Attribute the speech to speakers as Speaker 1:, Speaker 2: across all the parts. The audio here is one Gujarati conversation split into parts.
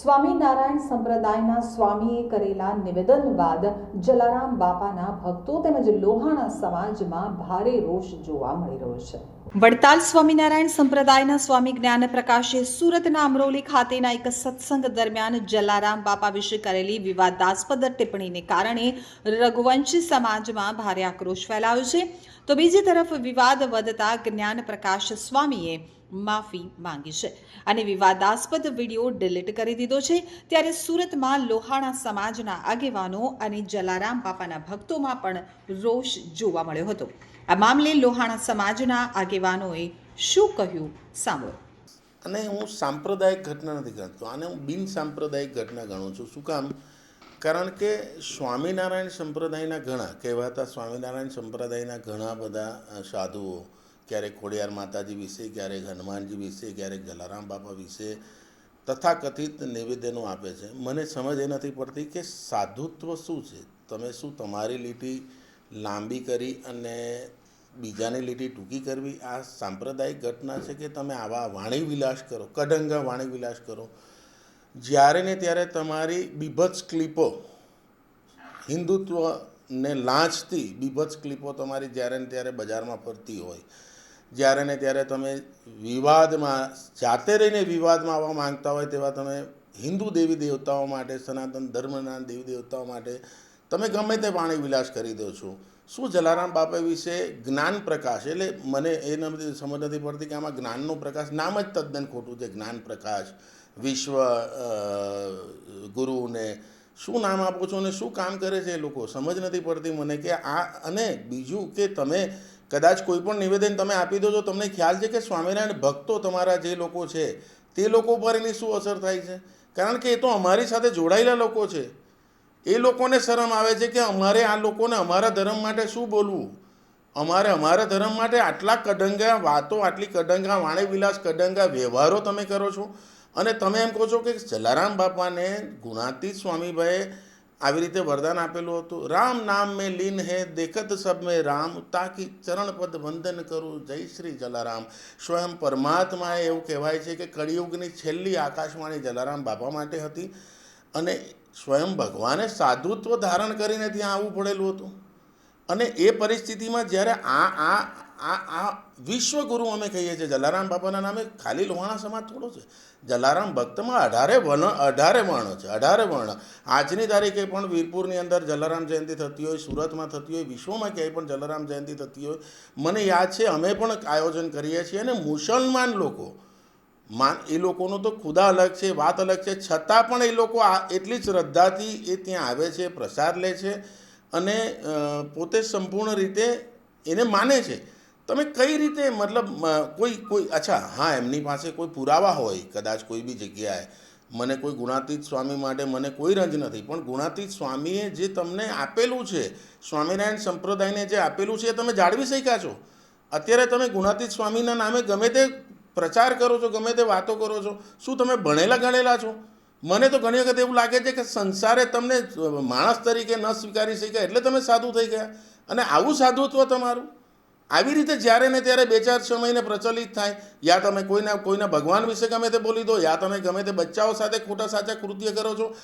Speaker 1: સ્વામિનારાયણ સંપ્રદાયના સ્વામીએ કરેલા નિવેદન બાદ જલારામ બાપાના ભક્તો તેમજ લોહાણા સમાજમાં ભારે રોષ જોવા મળી રહ્યો છે. વડતાલ સ્વામિનારાયણ સંપ્રદાયના સ્વામી જ્ઞાન પ્રકાશે સુરતના અમરોલી ખાતેના એક સત્સંગ દરમિયાન જલારામ બાપા વિશે કરેલી વિવાદાસ્પદ ટિપ્પણીને કારણે રઘુવંશી સમાજમાં ભારે આક્રોશ ફેલાયો છે. તો બીજી તરફ વિવાદ વધતા જ્ઞાન પ્રકાશ સ્વામીએ માફી માંગી છે. અને વિવાદાસ્પદ વીડિયો ડિલીટ કરી દીધો છે. ત્યારે સુરતમાં લોહાણા સમાજના આગેવાનો અને જલારામ બાપાના ભક્તોમાં પણ રોષ જોવા મળ્યો હતો. આ મામલે લોહાણા સમાજના આગેવાનોએ શું કહ્યું સાંભળો.
Speaker 2: અને હું સાંપ્રદાયિક ઘટના નથી ગણતો, આને હું બિન સાંપ્રદાયિક ઘટના ગણું છું. શું કામ? કારણ કે સ્વામિનારાયણ સંપ્રદાયના ઘણા કહેવાતા સ્વામિનારાયણ સંપ્રદાયના ઘણા બધા સાધુઓ ક્યારેક ખોડિયાર માતાજી વિશે, ક્યારેક હનુમાનજી વિશે, ક્યારેક જલારામ બાપા વિશે તથાકથિત નિવેદનો આપે છે. મને સમજ એ નથી પડતી કે સાધુત્વ શું છે? તમે શું તમારી લીટી લાંબી કરી અને બીજાની લીટી ટૂંકી કરવી? આ સાંપ્રદાયિક ઘટના છે કે તમે આવા વાણી વિલાસ કરો કડંગા વાણી વિલાસ કરો. જ્યારે ને ત્યારે તમારી બીભત્સ ક્લિપો હિન્દુત્વને લાંચતી બીભત્સ ક્લિપો તમારી જ્યારે ને ત્યારે બજારમાં ફરતી હોય. જ્યારે ને ત્યારે તમે વિવાદમાં, જાતે રહીને વિવાદમાં આવવા માંગતા હોય તેવા તમે હિન્દુ દેવી દેવતાઓ માટે, સનાતન ધર્મના દેવી દેવતાઓ માટે તમે ગમે તે પાણી વિલાસ કરી દો છો. શું જલારામ બાપા વિશે જ્ઞાન પ્રકાશ, એટલે મને એ નથી સમજ નથી પડતી કે આમાં જ્ઞાનનો પ્રકાશ, નામ જ તદ્દન ખોટું છે, જ્ઞાન પ્રકાશ, વિશ્વ ગુરુને. શું નામ આપો છો અને શું કામ કરે છે એ લોકો? સમજ નથી પડતી મને કે આ, અને બીજું કે તમે કદાચ કોઈ પણ નિવેદન તમે આપી દો છો તમને ખ્યાલ છે કે સ્વામિનારાયણ ભક્તો તમારા જે લોકો છે, તે લોકો પર એની શું અસર થાય છે? કારણ કે એ તો અમારી સાથે જોડાયેલા લોકો છે. એ લોકોને શરમ આવે છે કે અમારે આ લોકોને અમારા ધર્મ માટે શું બોલવું? અમારે અમારા ધર્મ માટે આટલા કડંગા વાતો, આટલી કડંગા વાણીવિલાસ કડંગા વ્યવહારો તમે કરો છો. અને તમે એમ કહો છો કે જલારામ બાપાને ગુણાતીત સ્વામીભાઈએ આવી રીતે વરદાન આપેલું હતું. રામ નામ મેં લીન હે, દેખત સબ મેં રામ, તાકી ચરણપદ વંદન કરું, જય શ્રી જલારામ. સ્વયં પરમાત્માએ એવું કહેવાય છે કે કળિયુગની છેલ્લી આકાશવાણી જલારામ બાપા માટે હતી અને સ્વયં ભગવાને સાધુત્વ ધારણ કરીને ત્યાં આવવું પડેલું હતું. અને એ પરિસ્થિતિમાં જ્યારે આ આ આ આ વિશ્વગુરુ અમે કહીએ છીએ. જલારામ બાપાના નામે ખાલી લોહાણા સમાજ થોડો છે. જલારામ ભક્તમાં અઢારે વર્ણ અઢારે વર્ણ છે, અઢારે વર્ણ. આજની તારીખે પણ વીરપુરની અંદર જલારામ જયંતિ થતી હોય, સુરતમાં થતી હોય, વિશ્વમાં ક્યાંય પણ જલારામ જયંતિ થતી હોય. મને યાદ છે, અમે પણ આયોજન કરીએ છીએ અને મુસલમાન લોકો, માન, એ લોકોનો તો ખુદા અલગ છે, વાત અલગ છે. છતાં પણ એ લોકો આ, એટલી શ્રદ્ધાથી એ ત્યાં આવે છે, પ્રસાદ લે છે અને પોતે સંપૂર્ણ રીતે એને માને છે. તમે કઈ રીતે, મતલબ કોઈ કોઈ, અચ્છા, હા, એમની પાસે કોઈ પુરાવા હોય, કદાચ કોઈ બી જગ્યાએ. મને કોઈ ગુણાતીત સ્વામી માટે મને કોઈ રંજ નથી, પણ ગુણાતીત સ્વામીએ જે તમને આપેલું છે, સ્વામિનારાયણ સંપ્રદાયને જે આપેલું છે એ તમે જાળવી શક્યા છો? અત્યારે તમે ગુણાતીત સ્વામીના નામે ગમે તે પ્રચાર કરો છો, ગમે તે વાતો કરો છો, શું તમે ભણેલા ગણેલા છો? મને તો ઘણી વખત એવું લાગે છે કે સંસારે તમને માણસ તરીકે ન સ્વીકારી શક્યા, એટલે તમે સાધુ થઈ ગયા. અને આવું સાધુત્વ તમારું? આવી રીતે જ્યારે ને ત્યારે બે ચાર સમયને પ્રચલિત થાય, યા તમે કોઈના કોઈના ભગવાન વિશે ગમે તે બોલી દો, યા તમે ગમે તે બચ્ચાઓ સાથે ખોટા સાચા કૃત્ય કરો છો.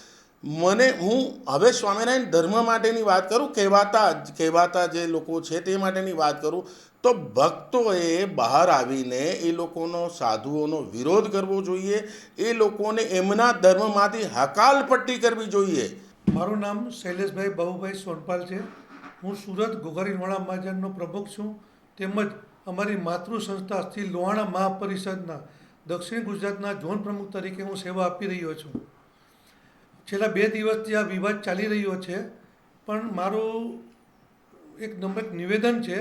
Speaker 2: મને, હું હવે સ્વામિનારાયણ ધર્મ માટેની વાત કરું, કહેવાતા કહેવાતા જે લોકો છે તે માટેની વાત કરું, તો ભક્તોએ બહાર આવીને એ લોકોનો સાધુઓનો વિરોધ કરવો જોઈએ, એ લોકોને એમના ધર્મમાંથી હકાલપટ્ટી કરવી જોઈએ.
Speaker 3: મારું નામ શૈલેષભાઈ બહુભાઈ સોનપાલ છે. હું સુરત ઘોઘરી મહાજનનો પ્રમુખ છું. તેમજ અમારી માતૃ સંસ્થા શ્રી લોહાણા મહાપરિષદના દક્ષિણ ગુજરાતના ઝોન પ્રમુખ તરીકે હું સેવા આપી રહ્યો છું. છેલ્લા બે દિવસથી આ વિવાદ ચાલી રહ્યો છે, પણ મારું એક નંબર નિવેદન છે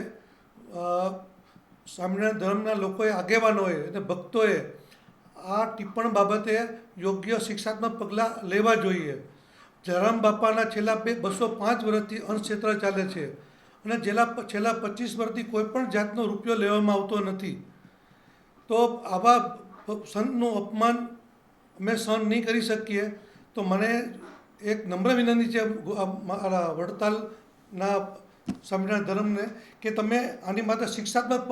Speaker 3: સામાન્ય ધર્મના લોકોએ, આગેવાનોએ અને ભક્તોએ આ ટિપ્પણ બાબતે યોગ્ય શિક્ષાત્મક પગલાં લેવા જોઈએ. જરામ બાપાના છેલ્લા બે, બસો પાંચ વર્ષથી અંશક્ષેત્ર ચાલે છે. અને છેલ્લા છેલ્લા પચીસ વર્ષથી કોઈ પણ જાતનો રૂપિયો લેવામાં આવતો નથી. તો આવા સંતનું અપમાન અમે સહન નહીં કરી શકીએ. તો મને એક નમ્ર વિનંતી છે મારા વડતાલના સમજણ ધર્મને કે તમે આની માટે શિક્ષાત્મક